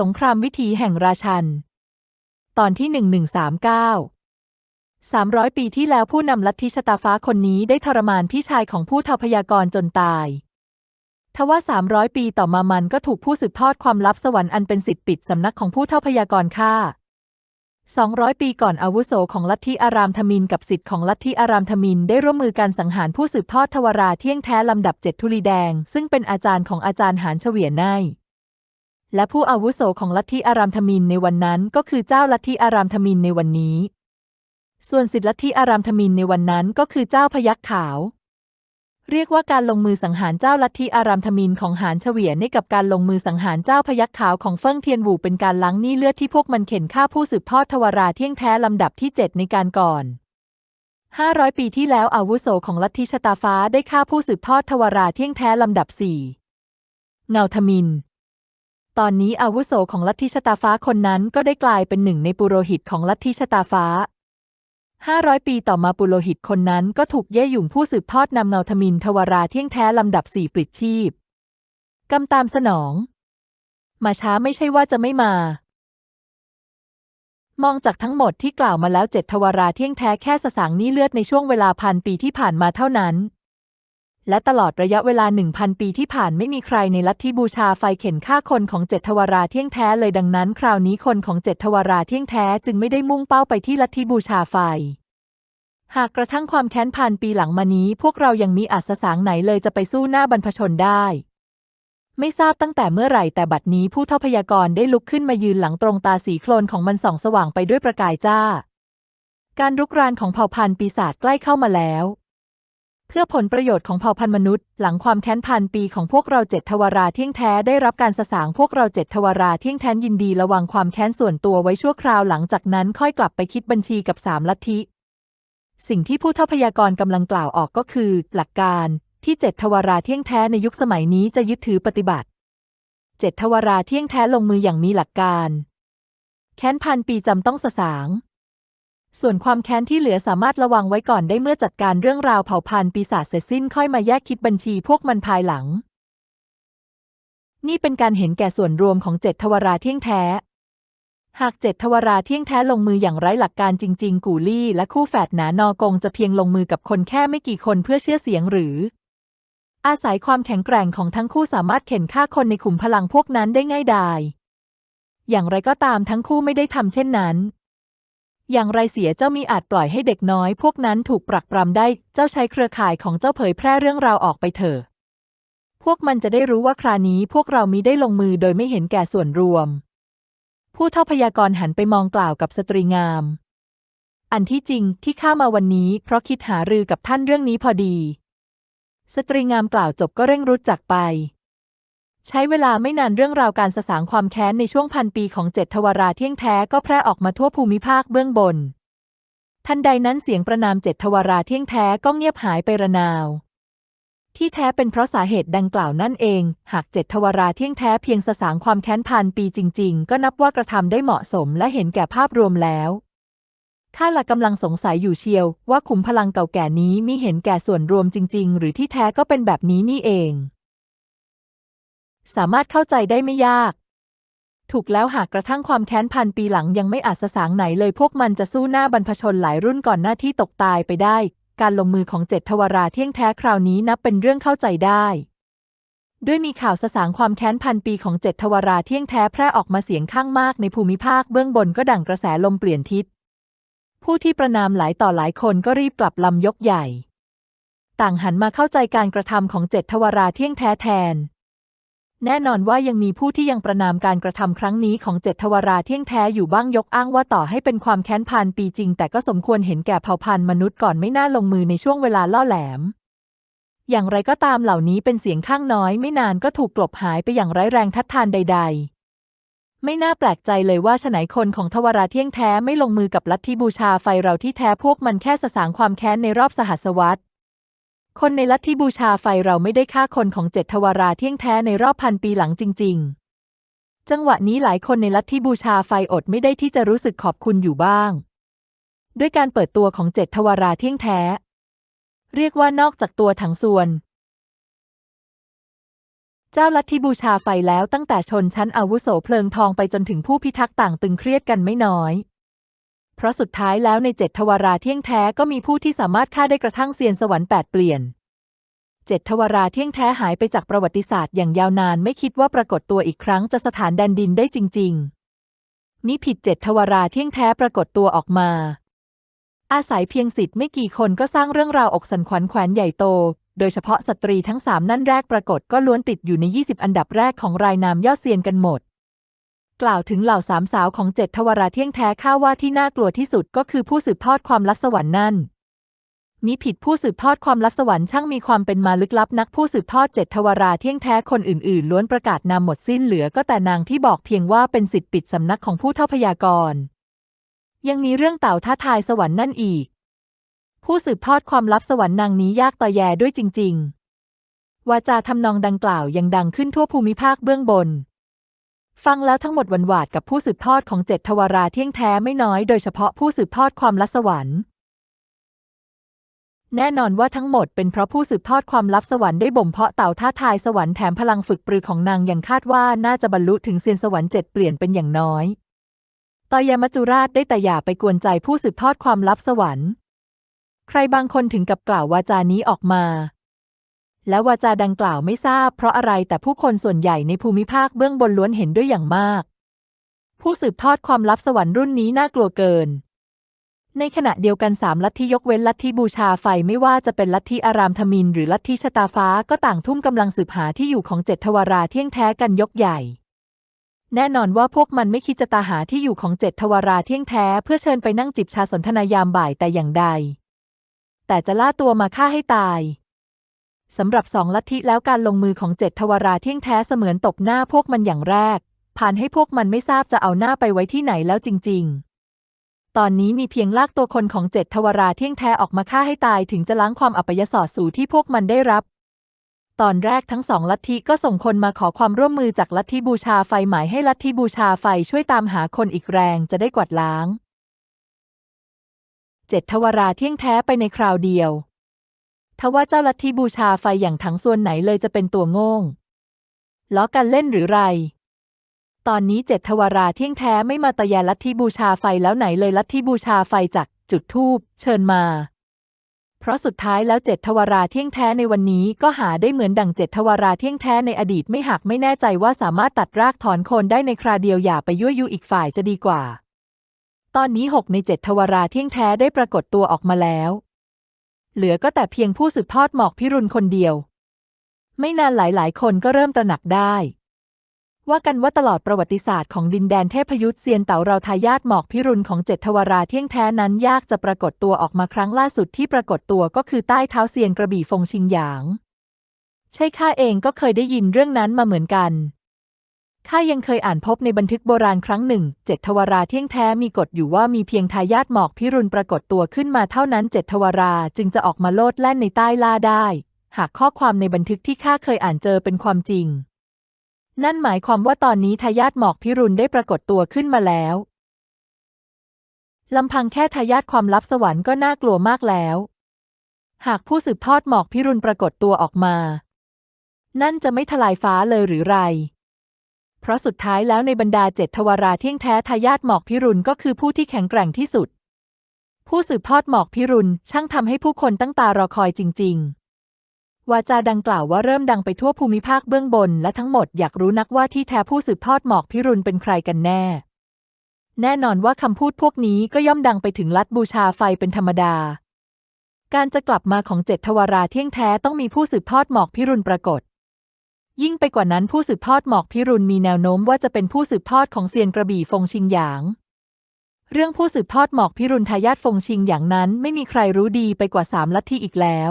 สงครามวิถีแห่งราชัน ตอนที่ 1139 300 ปีที่แล้วผู้นำลัทธิชะตาฟ้าคนนี้ได้ทรมานพี่ชายของผู้เทาพยากรณ์จนตายทว่า 300 ปีต่อมามันก็ถูกผู้สืบทอดความลับสวรรค์อันเป็นสิทธิปิดสำนักของผู้เท่าพยากรณ์ฆ่า 200 ปีก่อนอาวุโสของลัทธิอารามธมินกับสิทธิ์ของลัทธิอารามธมินได้ร่วมมือการสังหารผู้สืบทอดทวราเที่ยงแท้ลำดับเจ็ดทุลีแดง ซึ่งเป็นอาจารย์ของอาจารย์หานเฉวียนไน และผู้อาวุโสของลัทธิอารามธมินในวันนั้นก็คือเจ้าลัทธิอารามธมินในวันนี้ ส่วนสิทธิลัทธิอารามธมินในวันนั้นก็คือเจ้าพยัคฆ์ขาว เรียกว่าการลงมือสังหารเจ้าลัทธิอารามธมินของหานเฉวียนในกับการลงมือสังหารเจ้าพยัคฆ์ขาวของเฟิ่งเทียนหวูเป็นการล้างหนี้เลือดที่พวกมันเข็นฆ่าผู้สืบทอดทวราเที่ยงแท้ลำดับที่7ในการก่อน500ปีที่แล้วอาวุโสของลัทธิชะตาฟ้าได้ฆ่าผู้สืบทอดทวราเที่ยงแท้ลำดับสี่เงาทมิน ตอนนี้อาวุโสของลัทธิชะตาฟ้าคนนั้นก็ได้กลายเป็นหนึ่งในปุโรหิตของลัทธิชะตาฟ้า500ปีต่อมาปุโรหิตคนนั้นก็ถูกเย่หยุ่งผู้สืบทอดนำเงาทมินทวราเที่ยงแท้ลำดับสี่ปลิดชีพกำตามสนอง มาช้าไม่ใช่ว่าจะไม่มา มองจากทั้งหมดที่กล่าวมาแล้วเจ็ดทวาราเที่ยงแท้แค่สสางนี้เลือดในช่วงเวลาพันปีที่ผ่านมาเท่านั้น และตลอดระยะเวลาหนึ่งพันปีที่ผ่านไม่มีใครในลัทธิบูชาไฟเข็นฆ่าคนของเจ็ดทวาราเที่ยงแท้เลยดังนั้น คราวนี้คนของเจ็ดทวาราเที่ยงแท้จึงไม่ได้มุ่งเป้าไปที่ลัทธิบูชาไฟ หากกระทั่งความแค้นพันปีหลังมานี้ พวกเรายังมีอัศสางไหนเลยจะไปสู้หน้าบรรพชนได้ ไม่ทราบตั้งแต่เมื่อไหร่แต่บัดนี้ผู้เท่าพยากรณ์ได้ลุกขึ้นมายืนหลังตรงตาสีโคลนของมันส่องสว่างไปด้วยประกายจ้า การรุกรานของเผ่าพันธุ์ปีศาจใกล้เข้ามาแล้ว เพื่อผลประโยชน์ของเผ่าพันธุ์มนุษย์ หลังความแค้นพันปีของพวกเราเจ็ดทวาราเที่ยงแท้ได้รับการสสางพวกเราเจ็ดทวาราเที่ยงแท้ยินดีระวังความแค้นส่วนตัวไว้ชั่วคราวหลังจากนั้นค่อยกลับไปคิดบัญชีกับสามลัทธิ สิ่งที่ผู้เท่าพยากรณ์กำลังกล่าวออกก็คือ หลักการที่เจ็ดทวาราเที่ยงแท้ในยุคสมัยนี้จะยึดถือปฏิบัติเจ็ดทวาราเที่ยงแท้ลงมืออย่างมีหลักการ แค้นพันปีจำต้องสสาง ส่วนความแค้นที่เหลือสามารถระวังไว้ก่อนได้เมื่อจัดการเรื่องราวเผ่าพันธุ์ปีศาจเสร็จสิ้นค่อยมาแยกคิดบัญชีพวกมันภายหลัง นี่เป็นการเห็นแก่ส่วนรวมของเจ็ดทวาราเที่ยงแท้ หากเจ็ดทวาราเที่ยงแท้ลงมืออย่างไร้หลักการจริง ๆ กูลี่และคู่แฝดหนานอกงจะเพียงลงมือกับคนแค่ไม่กี่คนเพื่อเชื่อเสียงหรือ อาศัยความแข็งแกร่งของทั้งคู่สามารถเข็นฆ่าคนในขุมพลังพวกนั้นได้ง่ายดายอย่างไรก็ตามทั้งคู่ไม่ได้ทำเช่นนั้น อย่างไรเสียเจ้ามีอาจปล่อยให้เด็กน้อย พวกนั้นถูกปรักปรำได้ เจ้าใช้เครือข่ายของเจ้าเผยแพร่เรื่องราวออกไปเถอะ พวกมันจะได้รู้ว่าครานี้พวกเรามีได้ลงมือโดยไม่เห็นแก่ส่วนรวม ผู้เท่าพยากรณ์หันไปมองกล่าวกับสตรีงาม อันที่จริงที่ข้ามาวันนี้ เพราะคิดหารือกับท่านเรื่องนี้พอดี สตรีงามกล่าวจบก็เร่งรุดจากไป ใช้เวลาไม่นานเรื่องราวการสสางความแค้นในช่วงพันปีของเจ็ดทวาราเที่ยงแท้ก็แพร่ออกมาทั่วภูมิภาคเบื้องบน ทันใดนั้นเสียงประนามเจ็ดทวาราเที่ยงแท้ก็เงียบหายไประนาว ที่แท้เป็นเพราะสาเหตุดังกล่าวนั่นเอง หากเจ็ดทวาราเที่ยงแท้เพียงสสางความแค้นพันปีจริง ๆ ก็นับว่ากระทำได้เหมาะสมและเห็นแก่ภาพรวมแล้วข้าละกำลังสงสัยอยู่เชียว ว่าขุมพลังเก่าแก่นี้มีเห็นแก่ส่วนรวมจริง ๆ หรือที่แท้ก็เป็นแบบนี้นี่เอง สามารถเข้าใจได้ไม่ยาก ถูกแล้วหากกระทั่งความแค้นพันปีหลังยังไม่อาจสสางไหนเลยพวกมันจะสู้หน้าบรรพชนหลายรุ่นก่อนหน้าที่ตกตายไปได้ การลงมือของเจ็ดทวาราเที่ยงแท้คราวนี้นับเป็นเรื่องเข้าใจได้ด้วยมีข่าวสสางความแค้นพันปีของเจ็ดทวาราเที่ยงแท้แพร่ออกมาเสียงข้างมากในภูมิภาคเบื้องบนก็ดั่งกระแสลมเปลี่ยนทิศ ผู้ที่ประนามหลายต่อหลายคนก็รีบกลับลำยกใหญ่ ต่างหันมาเข้าใจการกระทำของเจ็ดทวาราเที่ยงแท้แทน แน่นอนว่ายังมีผู้ที่ยังประนามการกระทำครั้งนี้ของเจ็ดทวาราเที่ยงแท้อยู่บ้างยกอ้างว่าต่อให้เป็นความแค้นพันปีจริง แต่ก็สมควรเห็นแก่เผ่าพันธุ์มนุษย์ก่อนไม่น่าลงมือในช่วงเวลาล่อแหลม อย่างไรก็ตามเหล่านี้เป็นเสียงข้างน้อย ไม่นานก็ถูกกลบหายไปอย่างไร้แรงทัดทานใด ๆไม่น่าแปลกใจเลยว่าฉนัยคนของทวาราเที่ยงแท้ไม่ลงมือกับลัทธิบูชาไฟเราที่แท้พวกมันแค่สสางความแค้นในรอบสหัสวรรษ คนในลัทธิบูชาไฟเราไม่ได้ฆ่าคนของเจ็ดทวาราเที่ยงแท้ในรอบพันปีหลังจริง ๆ จังหวะนี้หลายคนในลัทธิบูชาไฟอดไม่ได้ที่จะรู้สึกขอบคุณอยู่บ้าง ด้วยการเปิดตัวของเจ็ดทวาราเที่ยงแท้ เรียกว่านอกจากตัวถังส่วน เจ้าลัทธิบูชาไฟแล้วตั้งแต่ชนชั้นอาวุโสเพลิงทองไปจนถึงผู้พิทักษ์ต่างตึงเครียดกันไม่น้อย เพราะสุดท้ายแล้วในเจ็ดทวาราเที่ยงแท้ก็มีผู้ที่สามารถฆ่าได้กระทั่งเซียนสวรรค์แปดเปลี่ยนเจ็ดทวาราเที่ยงแท้หายไปจากประวัติศาสตร์อย่างยาวนานไม่คิดว่าปรากฏตัวอีกครั้งจะสถานแดนดินได้จริงๆมิผิดเจ็ดทวาราเที่ยงแท้ปรากฏตัวออกมา อาศัยเพียงสิทธิ์ไม่กี่คนก็สร้างเรื่องราวอกสันขวัญแขวนใหญ่โต โดยเฉพาะสตรีทั้งสามนั่นแรกปรากฏก็ล้วนติดอยู่ใน 20 อันดับแรกของรายนามยอดเซียนกันหมด กล่าวถึงเหล่าสามสาวของเจ็ดทวาราเที่ยงแท้ข้าว่าที่น่ากลัวที่สุดก็คือผู้สืบทอดความลับสวรรค์นั่นมีผิดผู้สืบทอดความลับสวรรค์ช่างมีความเป็นมาลึกลับนักผู้สืบทอดเจ็ดทวาราเที่ยงแท้คนอื่นๆ ล้วนประกาศนามหมดสิ้นเหลือก็แต่นางที่บอกเพียงว่าเป็นสิทธิ์ปิดสำนักของผู้เท่าพยากรณ์ยังมีเรื่องเต่าท้าทายสวรรค์นั่นอีก ผู้สืบทอดความลับสวรรค์นางนี้ยากต่อแยด้วยจริง ๆ วาจาทำนองดังกล่าวยังดังขึ้นทั่วภูมิภาคเบื้องบน ฟังแล้วทั้งหมดหวันหวาดกับผู้สืบทอดของเจ็ดทวาราเที่ยงแท้ไม่น้อยโดยเฉพาะผู้สืบทอดความลับสวรรค์ แน่นอนว่าทั้งหมดเป็นเพราะผู้สืบทอดความลับสวรรค์ได้บ่มเพาะเต่าท้าทายสวรรค์แถมพลังฝึกปรือของนางยังคาดว่าน่าจะบรรลุถึงเซียนสวรรค์เจ็ดเปลี่ยนเป็นอย่างน้อยตอยามัจจุราชได้แต่อย่าไปกวนใจผู้สืบทอดความลับสวรรค์ ใครบางคนถึงกับกล่าววาจานี้ออกมา และวาจาดังกล่าวไม่ทราบเพราะอะไรแต่ผู้คนส่วนใหญ่ในภูมิภาคเบื้องบนล้วนเห็นด้วยอย่างมาก ผู้สืบทอดความลับสวรรค์รุ่นนี้น่ากลัวเกิน ในขณะเดียวกันสามลัทธิยกเว้นลัทธิบูชาไฟไม่ว่าจะเป็นลัทธิอารามธมิน หรือลัทธิชะตาฟ้าก็ต่างทุ่มกำลังสืบหาที่อยู่ของเจ็ดทวาราเที่ยงแท้กันยกใหญ่แน่นอนว่าพวกมันไม่คิดจะตาหาที่อยู่ของเจ็ดทวาราเที่ยงแท้เพื่อเชิญไปนั่งจิบชาสนทนายามบ่ายแต่อย่างใด แต่จะล่าตัวมาฆ่าให้ตาย สำหรับสองลัทธิแล้วการลงมือของเจ็ดทวาราเที่ยงแท้เสมือนตบหน้าพวกมันอย่างแรก ผ่านให้พวกมันไม่ทราบจะเอาหน้าไปไว้ที่ไหนแล้วจริง ๆ ตอนนี้มีเพียงลากตัวคนของเจ็ดทวาราเที่ยงแท้ออกมาฆ่าให้ตายถึงจะล้างความอัปยศสู่ที่พวกมันได้รับ ตอนแรกทั้งสองลัทธิก็ส่งคนมาขอความร่วมมือจากลัทธิบูชาไฟหมายให้ลัทธิบูชาไฟช่วยตามหาคนอีกแรงจะได้กวาดล้าง เจ็ดทวาราเที่ยงแท้ไปในคราวเดียว ทว่าเจ้าลัทธิบูชาไฟอย่างถังส่วนไหนเลยจะเป็นตัวโง่งล้อกันเล่นหรือไร ตอนนี้เจ็ดทวาราเที่ยงแท้ไม่มาตะยาลัทธิบูชาไฟแล้วไหนเลยลัทธิบูชาไฟจากจุดทูบเชิญมา เพราะสุดท้ายแล้วเจ็ดทวาราเที่ยงแท้ในวันนี้ก็หาได้เหมือนดั่งเจ็ดทวาราเที่ยงแท้ในอดีตไม่หักไม่แน่ใจว่าสามารถตัดรากถอนโคนได้ในคราเดียวอย่าไปยั่วยุอีกฝ่ายจะดีกว่า ตอนนี้หกในเจ็ดทวาราเที่ยงแท้ได้ปรากฏตัวออกมาแล้ว เหลือก็แต่เพียงผู้สืบทอดหมอกพิรุณคนเดียว ไม่นานหลายๆ คนก็เริ่มตระหนักได้ ว่ากันว่าตลอดประวัติศาสตร์ของดินแดนเทพยุทธเซียนเต่าเราทายาทหมอกพิรุณของเจ็ดทวาราเที่ยงแท้นั้นยากจะปรากฏตัวออกมาครั้งล่าสุดที่ปรากฏตัวก็คือใต้เท้าเซียนกระบี่ฟงชิงหยาง ใช่ข้าเองก็เคยได้ยินเรื่องนั้นมาเหมือนกัน ข้ายังเคยอ่านพบในบันทึกโบราณครั้งหนึ่ง เจ็ดทวาราเที่ยงแท้มีกฎอยู่ว่ามีเพียงทายาทหมอกพิรุณปรากฏตัวขึ้นมาเท่านั้นเจ็ดทวาราจึงจะออกมาโลดแล่นในใต้ล่าได้ หากข้อความในบันทึกที่ข้าเคยอ่านเจอเป็นความจริง นั่นหมายความว่าตอนนี้ทายาทหมอกพิรุณได้ปรากฏตัวขึ้นมาแล้วลำพังแค่ทายาทความลับสวรรค์ก็น่ากลัวมากแล้ว หากผู้สืบทอดหมอกพิรุณปรากฏตัวออกมา นั่นจะไม่ทลายฟ้าเลยหรือไร เพราะสุดท้ายแล้วในบรรดาเจ็ดทวาราเที่ยงแท้ทายาทหมอกพิรุณก็คือผู้ที่แข็งแกร่งที่สุด ผู้สืบทอดหมอกพิรุณช่างทำให้ผู้คนตั้งตารอคอยจริง ๆวาจาดังกล่าวว่าเริ่มดังไปทั่วภูมิภาคเบื้องบน และทั้งหมดอยากรู้นักว่าที่แท้ผู้สืบทอดหมอกพิรุณเป็นใครกันแน่ แน่นอนว่าคำพูดพวกนี้ก็ย่อมดังไปถึงลัทธิบูชาไฟเป็นธรรมดา การจะกลับมาของเจ็ดทวาราเที่ยงแท้ต้องมีผู้สืบทอดหมอกพิรุณปรากฏ ยิ่งไปกว่านั้นผู้สืบทอดหมอกพิรุณมีแนวโน้มว่าจะเป็นผู้สืบทอดของเซียนกระบี่ฟงชิงหยาง เรื่องผู้สืบทอดหมอกพิรุณทายาทฟงชิงอย่างนั้นไม่มีใครรู้ดีไปกว่าสามลัทธิอีกแล้ว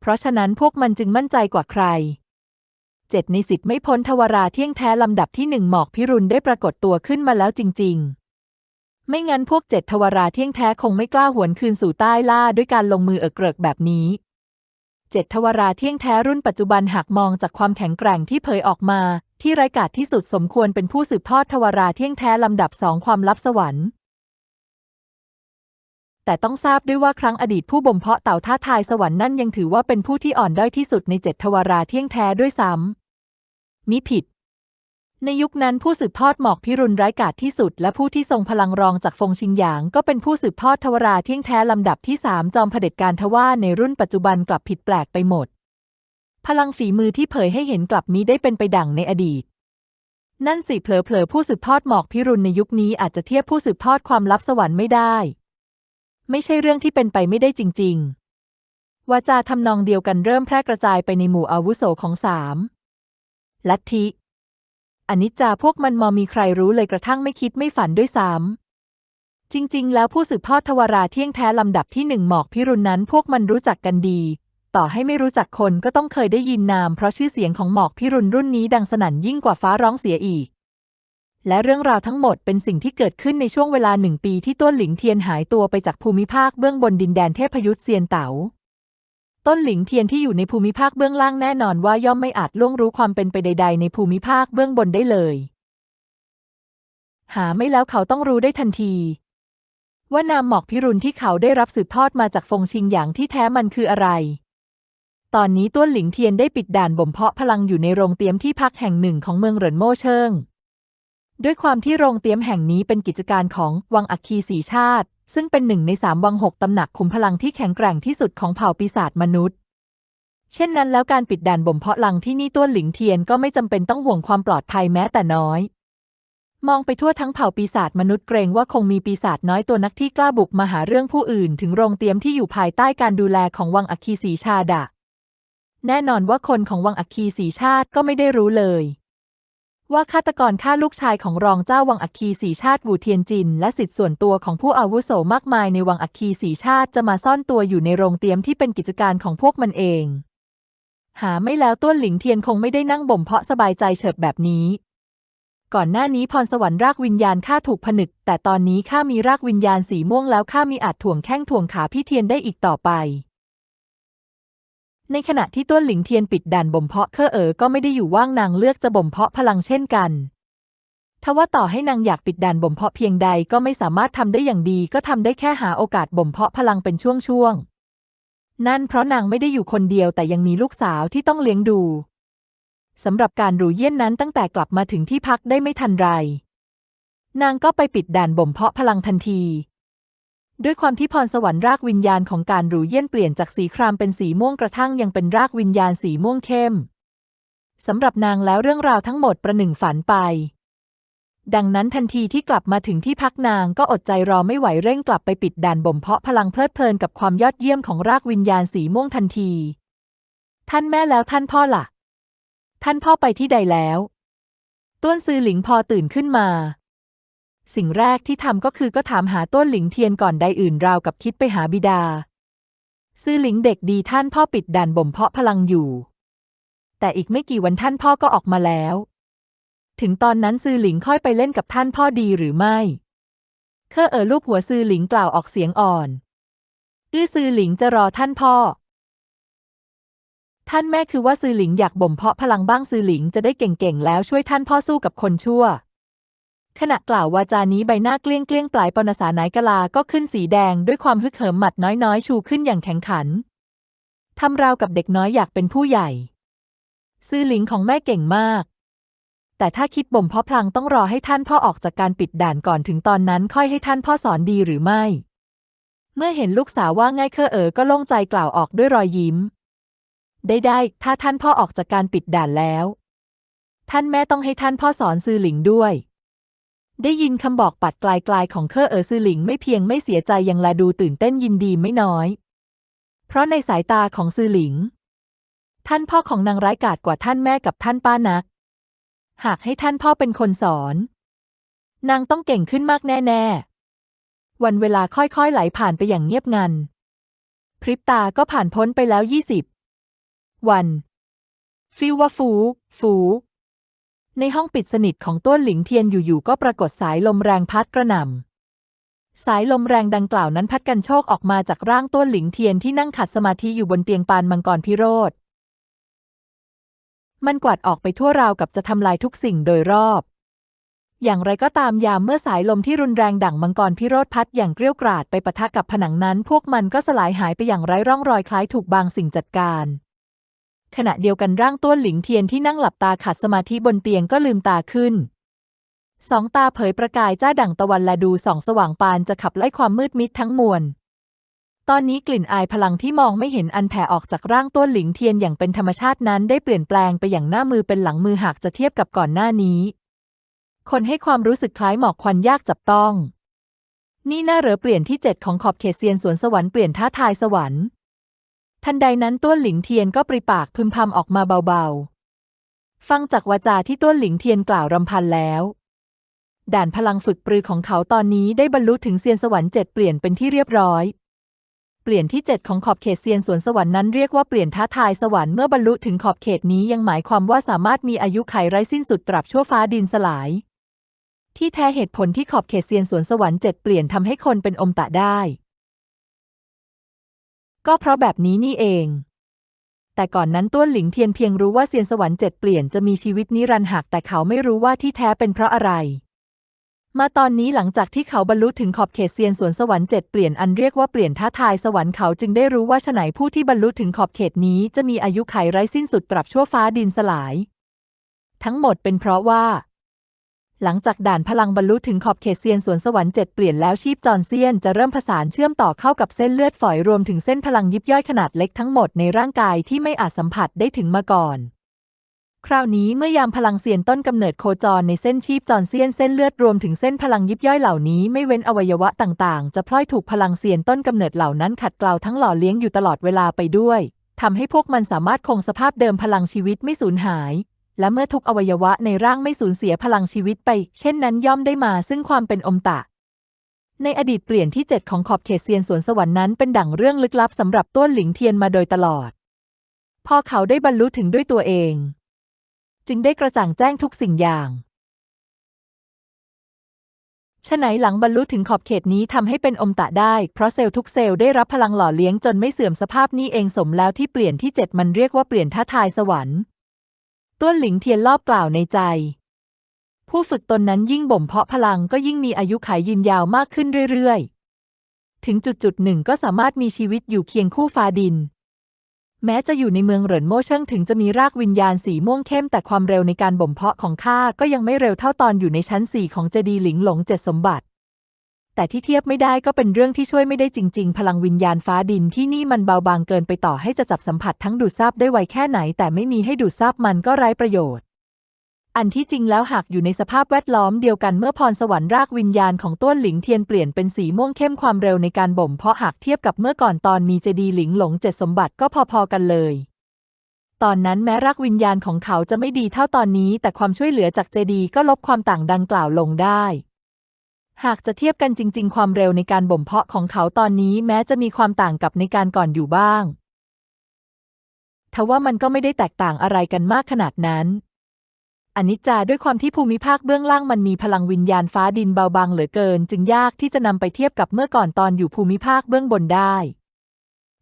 เพราะฉะนั้นพวกมันจึงมั่นใจกว่าใครเจ็ดในสิบไม่พ้นทวาราเที่ยงแท้ลำดับที่หนึ่งหมอกพิรุณได้ปรากฏตัวขึ้นมาแล้วจริง ๆ ไม่งั้นพวกเจ็ดทวาราเที่ยงแท้คงไม่กล้าหวนคืนสู่ใต้ล่าด้วยการลงมือเอกเกริกแบบนี้ เจ็ดทวาราเที่ยงแท้รุ่นปัจจุบันหากมองจากความแข็งแกร่งที่เผยออกมา ที่ไร้กาจที่สุดสมควรเป็นผู้สืบทอดทวาราเที่ยงแท้ลำดับสองความลับสวรรค์ แต่ต้องทราบด้วยว่าครั้งอดีตผู้บ่มเพาะเต่าท่าทายสวรรค์นั่นยังถือว่าเป็นผู้ที่อ่อนด้อยที่สุดในเจ็ดทวาราเที่ยงแท้ด้วยซ้ำมิผิด ในยุคนั้นผู้สืบทอดหมอกพิรุณร้ายกาจที่สุด และผู้ที่ทรงพลังรองจากฟงชิงหยาง ก็เป็นผู้สืบทอดทวราเที่ยงแท้ลำดับที่สามจอมเผด็จการทว่าในรุ่นปัจจุบันกลับผิดแปลกไปหมด พลังฝีมือที่เผยให้เห็นกลับมิได้เป็นไปดั่งในอดีต นั่นสิเผลอๆผู้สืบทอดหมอกพิรุณในยุคนี้อาจจะเทียบผู้สืบทอดความลับสวรรค์ไม่ได้ ไม่ใช่เรื่องที่เป็นไปไม่ได้จริง ๆวาจาทำนองเดียวกันเริ่มแพร่กระจายไปในหมู่อาวุโสของสามลัทธิ อนิจจาพวกมันมอมีใครรู้เลยกระทั่งไม่คิดไม่ฝันด้วยซ้ำจริง ๆ แล้วผู้สืบทอดทวาราเที่ยงแท้ลำดับที่หนึ่งหมอกพิรุณนั้นพวกมันรู้จักกันดี ต่อให้ไม่รู้จักคนก็ต้องเคยได้ยินนาม เพราะชื่อเสียงของหมอกพิรุณรุ่นนี้ดังสนั่นยิ่งกว่าฟ้าร้องเสียอีก และเรื่องราวทั้งหมดเป็นสิ่งที่เกิดขึ้นในช่วงเวลาหนึ่งปีที่ต้นหลิงเทียนหายตัวไปจากภูมิภาคเบื้องบนดินแดนเทพยุทธเซียนเต๋า ต้นหลิงเทียนที่อยู่ในภูมิภาคเบื้องล่างแน่นอนว่าย่อมไม่อาจล่วงรู้ความเป็นไปใด ๆ ในภูมิภาคเบื้องบนได้เลย หาไม่แล้วเขาต้องรู้ได้ทันที ว่านามหมอกพิรุณที่เขาได้รับสืบทอดมาจากฟงชิงหยางที่แท้มันคืออะไร ตอนนี้ต้วนหลิงเทียนได้ปิดด่านบ่มเพาะพลังอยู่ในโรงเตรียมที่พักแห่งหนึ่งของเมืองเหรินโม่เชิง ด้วยความที่โรงเตรียมแห่งนี้เป็นกิจการของวังอัคคีสีชาติ ซึ่งเป็นหนึ่งในสามวังหกตำหนักขุมพลังที่แข็งแกร่งที่สุดของเผ่าปีศาจมนุษย์ เช่นนั้นแล้วการปิดด่านบ่มเพาะลังที่นี่ต้วหลิงเทียนก็ไม่จำเป็นต้องห่วงความปลอดภัยแม้แต่น้อย มองไปทั่วทั้งเผ่าปีศาจมนุษย์เกรงว่าคงมีปีศาจน้อยตัวนักที่กล้าบุกมาหาเรื่องผู้อื่น ถึงโรงเตรียมที่อยู่ภายใต้การดูแลของวังอัคคีสีชาดะ แน่นอนว่าคนของวังอัคคีสีชาติก็ไม่ได้รู้เลย ว่าฆาตกรฆ่าลูกชายของรองเจ้าวังอัคคีสีชาติวูเทียนจิน และสิทธิส่วนตัวของผู้อาวุโสมากมายในวังอัคคีสีชาติจะมาซ่อนตัวอยู่ในโรงเตรียมที่เป็นกิจการของพวกมันเอง หาไม่แล้วต้วนหลิงเทียนคงไม่ได้นั่งบ่มเพาะสบายใจเฉิบแบบนี้ ก่อนหน้านี้พรสวรรค์รากวิญญาณข้าถูกผนึก แต่ตอนนี้ข้ามีรากวิญญาณสีม่วงแล้วข้ามีอาจถ่วงแข้งถ่วงขาพี่เทียนได้อีกต่อไป ในขณะที่ต้วนหลิงเทียนปิดด่านบ่มเพาะเคอเอ๋อก็ไม่ได้อยู่ว่างนางเลือกจะบ่มเพาะพลังเช่นกันทว่าต่อให้นางอยากปิดด่านบ่มเพาะเพียงใดก็ไม่สามารถทำได้อย่างดีก็ทำได้แค่หาโอกาสบ่มเพาะพลังเป็นช่วงๆ นั่นเพราะนางไม่ได้อยู่คนเดียวแต่ยังมีลูกสาวที่ต้องเลี้ยงดูสำหรับการรูเยี่ยนนั้นตั้งแต่กลับมาถึงที่พักได้ไม่ทันไร นางก็ไปปิดด่านบ่มเพาะพลังทันที ด้วยความที่พรสวรรค์รากวิญญาณของการรูเยี่ยนเปลี่ยนจากสีครามเป็นสีม่วงกระทั่งยังเป็นรากวิญญาณสีม่วงเข้มสำหรับนางแล้วเรื่องราวทั้งหมดประหนึ่งฝันไป ดังนั้นทันทีที่กลับมาถึงที่พักนางก็อดใจรอไม่ไหวเร่งกลับไปปิดด่านบ่มเพาะพลังเพลิดเพลินกับความยอดเยี่ยมของรากวิญญาณสีม่วงทันที ท่านแม่แล้วท่านพ่อล่ะ ท่านพ่อไปที่ใดแล้ว ต้วนซือหลิงพอตื่นขึ้นมา สิ่งแรกที่ทำก็คือก็ถามหาต้นหลิงเทียนก่อนใดอื่นราวกับคิดไปหาบิดา ซื่อหลิงเด็กดีท่านพ่อปิดด่านบ่มเพาะพลังอยู่ แต่อีกไม่กี่วันท่านพ่อก็ออกมาแล้ว ถึงตอนนั้นซื่อหลิงค่อยไปเล่นกับท่านพ่อดีหรือไม่เคอเอ๋อลูกหัวซื่อหลิงกล่าวออกเสียงอ่อนอื้อซื่อหลิงจะรอท่านพ่อ ท่านแม่คือว่าซือหลิงอยากบ่มเพาะพลังบ้างซือหลิงจะได้เก่งๆแล้วช่วยท่านพ่อสู้กับคนชั่ว ขณะกล่าววาจานี้ใบหน้าเกลี้ยงเกลี้ยงปลายปนสานายกลาก็ขึ้นสีแดงด้วยความฮึกเหิมหมัดน้อยๆ ชูขึ้นอย่างแข็งขัน ทำราวกับเด็กน้อยอยากเป็นผู้ใหญ่ ซือหลิงของแม่เก่งมาก แต่ถ้าคิดบ่มเพาะพลังต้องรอให้ท่านพ่อออกจากการปิดด่านก่อนถึงตอนนั้นค่อยให้ท่านพ่อสอนดีหรือไม่ เมื่อเห็นลูกสาวว่าง่ายเคอเอ๋อก็โล่งใจกล่าวออกด้วยรอยยิ้ม ได้ได้ถ้าท่านพ่อออกจากการปิดด่านแล้ว ท่านแม่ต้องให้ท่านพ่อสอนซือหลิงด้วย ได้ยินคำบอกปัดไกลๆของเคอเออซือหลิงไม่เพียงไม่เสียใจยังแลดูตื่นเต้นยินดีไม่น้อย เพราะในสายตาของซือหลิง ท่านพ่อของนางร้ายกาจกว่าท่านแม่กับท่านป้านัก หากให้ท่านพ่อเป็นคนสอน นางต้องเก่งขึ้นมากแน่ๆ วันเวลาค่อยๆไหลผ่านไปอย่างเงียบงัน พริบตาก็ผ่านพ้นไปแล้วยี่สิบวัน ฟิวว่าฟู ฟู ในห้องปิดสนิทของต้วนหลิงเทียนอยู่ๆก็ปรากฏสายลมแรงพัดกระหน่ำ สายลมแรงดังกล่าวนั้นพัดกันโชกออกมาจากร่างต้วนหลิงเทียนที่นั่งขัดสมาธิอยู่บนเตียงปานมังกรพิโรธ มันกวาดออกไปทั่วราวกับจะทำลายทุกสิ่งโดยรอบ อย่างไรก็ตามยามเมื่อสายลมที่รุนแรงดั่งมังกรพิโรธพัดอย่างเกรี้ยวกราดไปปะทะกับผนังนั้น พวกมันก็สลายหายไปอย่างไร้ร่องรอยคล้ายถูกบางสิ่งจัดการ ขณะเดียวกันร่างต้วนหลิงเทียนที่นั่งหลับตาขัดสมาธิบนเตียงก็ลืมตาขึ้น สองตาเผยประกายจ้าดั่งตะวันและดูส่องสว่างปานจะขับไล่ความมืดมิดทั้งมวล ตอนนี้กลิ่นอายพลังที่มองไม่เห็นอันแผ่ออกจากร่างต้วนหลิงเทียนอย่างเป็นธรรมชาตินั้นได้เปลี่ยนแปลงไปอย่างหน้ามือเป็นหลังมือหากจะเทียบกับก่อนหน้านี้ คนให้ความรู้สึกคล้ายหมอกควันยากจับต้อง นี่น่าเหรอเปลี่ยนที่เจ็ดของขอบเขตเซียนสวนสวรรค์เปลี่ยนท้าทายสวรรค์ ทันใดนั้นต้วนหลิงเทียนก็ปริปากพึมพำออกมาเบาๆ ฟังจากวาจาที่ต้วนหลิงเทียนกล่าวรำพันแล้ว ด่านพลังฝึกปรือของเขาตอนนี้ได้บรรลุถึงเซียนสวรรค์เจ็ดเปลี่ยนเป็นที่เรียบร้อย เปลี่ยนที่เจ็ดของขอบเขตเซียนสวนสวรรค์นั้นเรียกว่าเปลี่ยนท้าทายสวรรค์เมื่อบรรลุถึงขอบเขตนี้ยังหมายความว่าสามารถมีอายุไขไร้สิ้นสุดตราบชั่วฟ้าดินสลาย ที่แท้เหตุผลที่ขอบเขตเซียนสวนสวรรค์เจ็ดเปลี่ยนทำให้คนเป็นอมตะได้ ก็เพราะแบบนี้นี่เอง แต่ก่อนนั้นต้วนหลิงเทียนเพียงรู้ว่าเซียนสวรรค์เจ็ดเปลี่ยนจะมีชีวิตนิรันดร์หากแต่เขาไม่รู้ว่าที่แท้เป็นเพราะอะไร มาตอนนี้หลังจากที่เขาบรรลุถึงขอบเขตเซียนสวนสวรรค์เจ็ดเปลี่ยนอันเรียกว่าเปลี่ยนท้าทายสวรรค์เขาจึงได้รู้ว่าฉไหนผู้ที่บรรลุถึงขอบเขตนี้จะมีอายุไขไร้สิ้นสุดตราบชั่วฟ้าดินสลาย ทั้งหมดเป็นเพราะว่า หลังจากด่านพลังบรรลุถึงขอบเขตเซียนสวนสวรรค์เจ็ดเปลี่ยนแล้วชีพจรเซียนจะเริ่มผสานเชื่อมต่อเข้ากับเส้นเลือดฝอยรวมถึงเส้นพลังยิบย่อยขนาดเล็กทั้งหมดในร่างกายที่ไม่อาจสัมผัสได้ถึงมาก่อน คราวนี้เมื่อยามพลังเซียนต้นกำเนิดโคจรในเส้นชีพจรเซียนเส้นเลือดรวมถึงเส้นพลังยิบย่อยเหล่านี้ไม่เว้นอวัยวะต่างๆ จะพลอยถูกพลังเซียนต้นกำเนิดเหล่านั้นขัดเกลาทั้งหล่อเลี้ยงอยู่ตลอดเวลาไปด้วยทำให้พวกมันสามารถคงสภาพเดิมพลังชีวิตไม่สูญหาย และเมื่อทุกอวัยวะในร่างไม่สูญเสียพลังชีวิตไป เช่นนั้นย่อมได้มาซึ่งความเป็นอมตะ ในอดีตเปลี่ยนที่เจ็ดของขอบเขตเซียนสวนสวรรค์นั้นเป็นดั่งเรื่องลึกลับสำหรับต้วนหลิงเทียนมาโดยตลอด พอเขาได้บรรลุถึงด้วยตัวเอง จึงได้กระจ่างแจ้งทุกสิ่งอย่างฉะไหนหลังบรรลุถึงขอบเขตนี้ทำให้เป็นอมตะได้ เพราะเซลล์ทุกเซลล์ได้รับพลังหล่อเลี้ยงจนไม่เสื่อมสภาพนี้เองสมแล้วที่เปลี่ยนที่เจ็ดมันเรียกว่าเปลี่ยนท้าทายสวรรค์ ต้วนหลิงเทียนรอบกล่าวในใจ ผู้ฝึกตนนั้นยิ่งบ่มเพาะพลังก็ยิ่งมีอายุขัยยืนยาวมากขึ้นเรื่อยๆ ถึงจุดจุดหนึ่งก็สามารถมีชีวิตอยู่เคียงคู่ฟ้าดิน แม้จะอยู่ในเมืองเหรินโม่เชิงถึงจะมีรากวิญญาณสีม่วงเข้มแต่ความเร็วในการบ่มเพาะของข้าก็ยังไม่เร็วเท่าตอนอยู่ในชั้นสี่ของเจดีหลิงหลงเจ็ดสมบัติ แต่ที่เทียบไม่ได้ก็เป็นเรื่องที่ช่วยไม่ได้จริง ๆ พลังวิญญาณฟ้าดินที่นี่มันเบาบางเกินไปต่อให้จะจับสัมผัสทั้งดูดซาบได้ไวแค่ไหน แต่ไม่มีให้ดูดซาบมันก็ไร้ประโยชน์ อันที่จริงแล้วหากอยู่ในสภาพแวดล้อมเดียวกันเมื่อพรสวรรค์รากวิญญาณของต้วนหลิงเทียนเปลี่ยนเป็นสีม่วงเข้มความเร็วในการบ่มเพาะหากเทียบกับเมื่อก่อนตอนมีเจดีหลิงหลงเจ็ดสมบัติก็พอๆกันเลยตอนนั้นแม้รากวิญญาณของเขาจะไม่ดีเท่าตอนนี้ แต่ความช่วยเหลือจากเจดีก็ลบความต่างดังกล่าวลงได้ หากจะเทียบกันจริง ๆ ความเร็วในการบ่มเพาะของเขาตอนนี้แม้จะมีความต่างกับในการก่อนอยู่บ้าง ทว่ามันก็ไม่ได้แตกต่างอะไรกันมากขนาดนั้นอนิจจาด้วยความที่ภูมิภาคเบื้องล่างมันมีพลังวิญญาณฟ้าดินเบาบางเหลือเกิน จึงยากที่จะนำไปเทียบกับเมื่อก่อนตอนอยู่ภูมิภาคเบื้องบนได้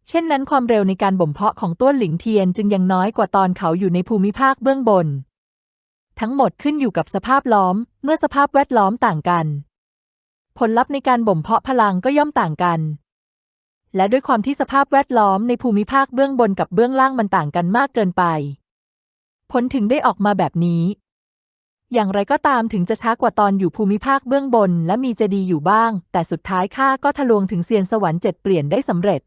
เช่นนั้นความเร็วในการบ่มเพาะของต้วนหลิงเทียนจึงยังน้อยกว่าตอนเขาอยู่ในภูมิภาคเบื้องบน ทั้งหมดขึ้นอยู่กับสภาพล้อม เมื่อสภาพแวดล้อมต่างกัน ผลลัพธ์ในการบ่มเพาะพลังก็ย่อมต่างกัน และด้วยความที่สภาพแวดล้อมในภูมิภาคเบื้องบนกับเบื้องล่างมันต่างกันมากเกินไป ผลถึงได้ออกมาแบบนี้ อย่างไรก็ตามถึงจะช้ากว่าตอนอยู่ภูมิภาคเบื้องบน และมีเจดีย์อยู่บ้าง แต่สุดท้ายข้าก็ทะลวงถึงเซียนสวรรค์เจ็ดเปลี่ยนได้สำเร็จ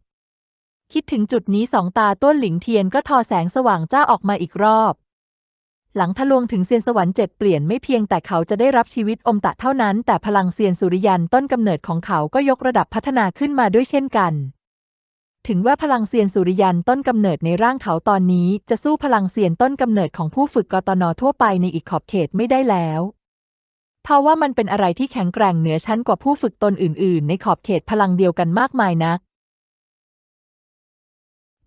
คิดถึงจุดนี้สองตาต้นหลิงเทียนก็ทอแสงสว่างจ้าออกมาอีกรอบ หลังทะลวงถึงเซียนสวรรค์เจ็ดเปลี่ยนไม่เพียงแต่เขาจะได้รับชีวิตอมตะเท่านั้น แต่พลังเซียนสุริยันต้นกำเนิดของเขาก็ยกระดับพัฒนาขึ้นมาด้วยเช่นกัน ถึงว่าพลังเซียนสุริยันต้นกำเนิดในร่างเขาตอนนี้ จะสู้พลังเซียนต้นกำเนิดของผู้ฝึกกตนทั่วไปในอีกขอบเขตไม่ได้แล้วเพราะว่ามันเป็นอะไรที่แข็งแกร่งเหนือชั้นกว่าผู้ฝึกตนอื่น ๆ ในขอบเขตพลังเดียวกันมากมายนัก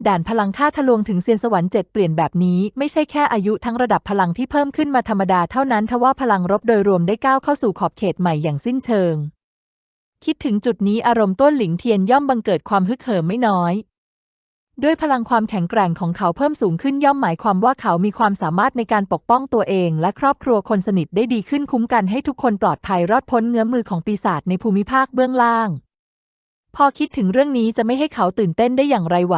ด่านพลังค่าทะลวงถึงเซียนสวรรค์เจ็ดเปลี่ยนแบบนี้ไม่ใช่แค่อายุทั้งระดับพลังที่เพิ่มขึ้นมาธรรมดาเท่านั้นทว่าพลังรบโดยรวมได้ก้าวเข้าสู่ขอบเขตใหม่อย่างสิ้นเชิง คิดถึงจุดนี้อารมณ์ต้นหลิงเทียนย่อมบังเกิดความฮึกเหิมไม่น้อย ด้วยพลังความแข็งแกร่งของเขาเพิ่มสูงขึ้นย่อมหมายความว่าเขามีความสามารถในการปกป้องตัวเอง และครอบครัวคนสนิทได้ดีขึ้นคุ้มกันให้ทุกคนปลอดภัยรอดพ้นเงื้อมือของปีศาจในภูมิภาคเบื้องล่าง พอคิดถึงเรื่องนี้จะไม่ให้เขาตื่นเต้นได้อย่างไรไหว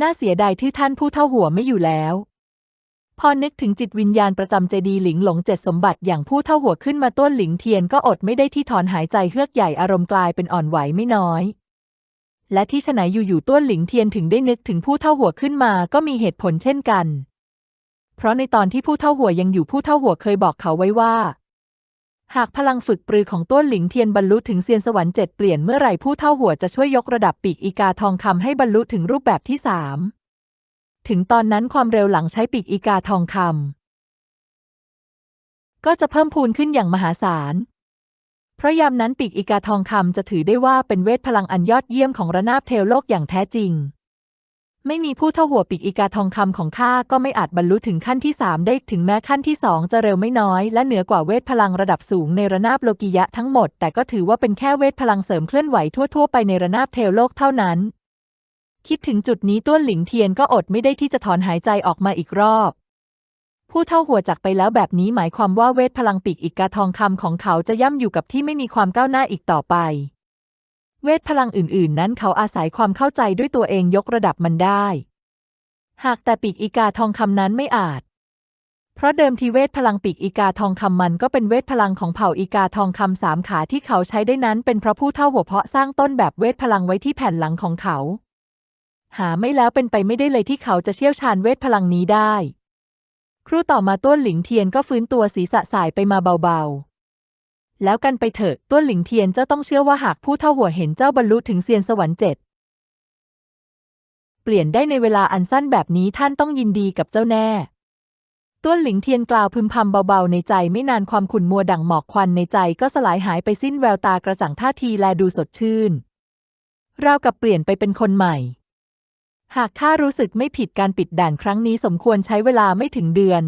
น่าเสียดายที่ท่านผู้เท่าหัวไม่อยู่แล้ว พอนึกถึงจิตวิญญาณประจำเจดีหลิงหลงเจ็ดสมบัติอย่างผู้เท่าหัวขึ้นมาต้นหลิงเทียนก็อดไม่ได้ที่ถอนหายใจเฮือกใหญ่อารมณ์กลายเป็นอ่อนไหวไม่น้อย และที่ฉไหนอยู่ๆต้นหลิงเทียนถึงได้นึกถึงผู้เท่าหัวขึ้นมาก็มีเหตุผลเช่นกัน เพราะในตอนที่ผู้เท่าหัวยังอยู่ผู้เท่าหัวเคยบอกเขาไว้ว่า หากพลังฝึกปรือของต้นหลิงเทียนบรรลุถึงเซียนสวรรค์เจ็ดเปลี่ยนเมื่อไหร่ผู้เท่าหัวจะช่วยยกระดับปีกอีกาทองคำให้บรรลุถึงรูปแบบที่สามถึงตอนนั้นความเร็วหลังใช้ปีกอีกาทองคำก็จะเพิ่มพูนขึ้นอย่างมหาศาล เพราะยามนั้นปีกอีกาทองคำจะถือได้ว่าเป็นเวทพลังอันยอดเยี่ยมของระนาบเทวโลกอย่างแท้จริง ไม่มีผู้เท่าหัวปีกอีกาทองคำของข้าก็ไม่อาจบรรลุถึงขั้นที่สามได้ถึงแม้ขั้นที่สองจะเร็วไม่น้อย และเหนือกว่าเวทพลังระดับสูงในระนาบโลกิยะทั้งหมด แต่ก็ถือว่าเป็นแค่เวทพลังเสริมเคลื่อนไหวทั่วๆไปในระนาบเทวโลกเท่านั้น คิดถึงจุดนี้ต้วนหลิงเทียนก็อดไม่ได้ที่จะถอนหายใจออกมาอีกรอบ ผู้เท่าหัวจากไปแล้วแบบนี้หมายความว่าเวทพลังปีกอีกาทองคำของเขาจะย่ำอยู่กับที่ไม่มีความก้าวหน้าอีกต่อไป เวทพลังอื่น ๆ นั้นเขาอาศัยความเข้าใจด้วยตัวเองยกระดับมันได้ หากแต่ปีกอีกาทองคำนั้นไม่อาจ เพราะเดิมทีเวทพลังปีกอีกาทองคำมันก็เป็นเวทพลังของเผ่าอีกาทองคำสามขาที่เขาใช้ได้นั้น เป็นเพราะผู้เท่าหัวเพาะสร้างต้นแบบเวทพลังไว้ที่แผ่นหลังของเขา หาไม่แล้วเป็นไปไม่ได้เลยที่เขาจะเชี่ยวชาญเวทพลังนี้ได้ ครู่ต่อมาต้วนหลิงเทียนก็ฟื้นตัวศีรษะสายไปมาเบาๆ แล้วกันไปเถอะต้วนหลิงเทียนเจ้าต้องเชื่อว่าหากผู้เท่าหัวเห็นเจ้าบรรลุถึงเซียนสวรรค์เจ็ดเปลี่ยนได้ในเวลาอันสั้นแบบนี้ท่านต้องยินดีกับเจ้าแน่ต้วนหลิงเทียนกล่าวพึมพำเบาๆในใจไม่นานความขุ่นมัวดั่งหมอกควันในใจก็สลายหายไปสิ้นแววตากระจ่างท่าทีแลดูสดชื่น ราวกับเปลี่ยนไปเป็นคนใหม่ หากข้ารู้สึกไม่ผิดการปิดด่านครั้งนี้สมควรใช้เวลาไม่ถึงเดือน